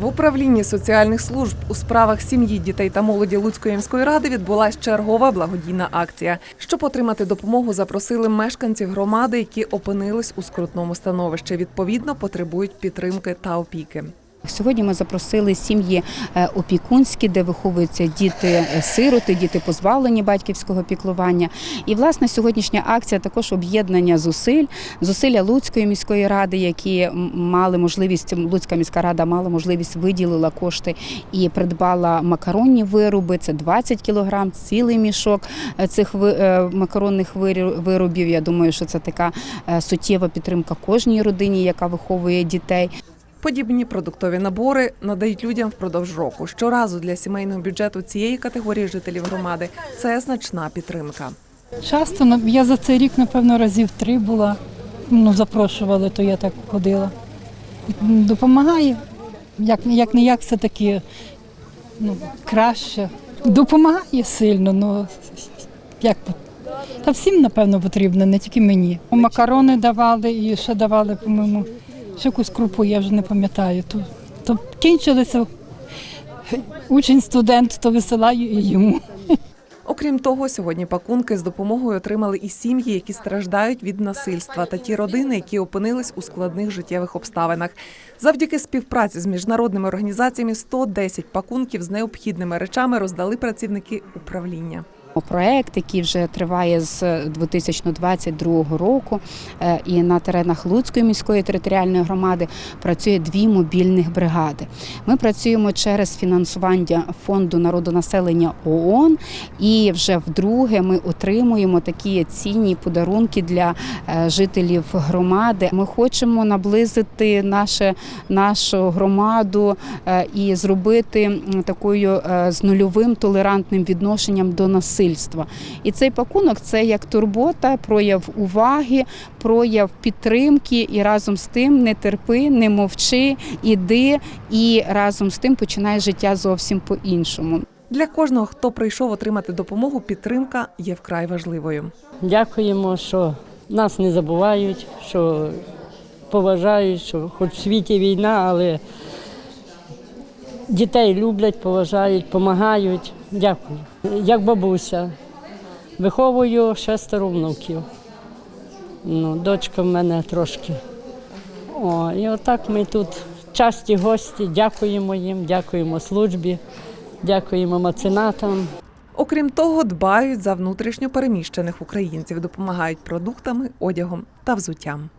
В управлінні соціальних служб у справах сім'ї, дітей та молоді Луцької міської ради відбулася чергова благодійна акція. Щоб отримати допомогу, запросили мешканців громади, які опинились у скрутному становищі. Відповідно, потребують підтримки та опіки. Сьогодні ми запросили сім'ї е, опікунські, де виховуються діти-сироти, діти позбавлені батьківського піклування. І власне сьогоднішня акція також об'єднання зусиль, зусилля Луцької міської ради, які мали можливість, Луцька міська рада мала можливість виділила кошти і придбала макаронні вироби. Це 20 кілограм, цілий мішок е, цих е, макаронних виробів. Я думаю, що це така е, суттєва підтримка кожній родині, яка виховує дітей. Подібні продуктові набори надають людям впродовж року. Щоразу для сімейного бюджету цієї категорії жителів громади це значна підтримка. Часто я за цей рік, напевно, разів три була. Ну, запрошували, то я так ходила. Допомагає. Як, як не як, все-таки ну, краще. Допомагає сильно, ну як та всім, напевно, потрібно, не тільки мені. Макарони давали і ще давали, по-моєму, ще якусь крупу, я вже не пам'ятаю. То, то кінчилися. Учень, студент, то висилаю і йому. Окрім того, сьогодні пакунки з допомогою отримали і сім'ї, які страждають від насильства, та ті родини, які опинились у складних життєвих обставинах. Завдяки співпраці з міжнародними організаціями 110 пакунків з необхідними речами роздали працівники управління. Проект, який вже триває з 2022 року, е, і на теренах Луцької міської територіальної громади працює дві мобільних бригади. Ми працюємо через фінансування фонду народонаселення ООН, і вже вдруге ми отримуємо такі цінні подарунки для е, жителів громади. Ми хочемо наблизити наше, нашу громаду е, і зробити такою з нульовим толерантним відношенням до насильства. І цей пакунок це як турбота, прояв уваги, прояв підтримки, і разом з тим не терпи, не мовчи, іди, і разом з тим починай життя зовсім по-іншому. Для кожного, хто прийшов отримати допомогу, підтримка є вкрай важливою. Дякуємо, що нас не забувають, що поважають, що хоч в світі війна, але дітей люблять, поважають, допомагають. Дякую. Як бабуся. Виховую шестеро внуків. Ну, дочка в мене трошки. О, і отак ми тут часті гості, дякуємо їм, дякуємо службі, дякуємо меценатам. Окрім того, дбають за внутрішньо переміщених українців, допомагають продуктами, одягом та взуттям.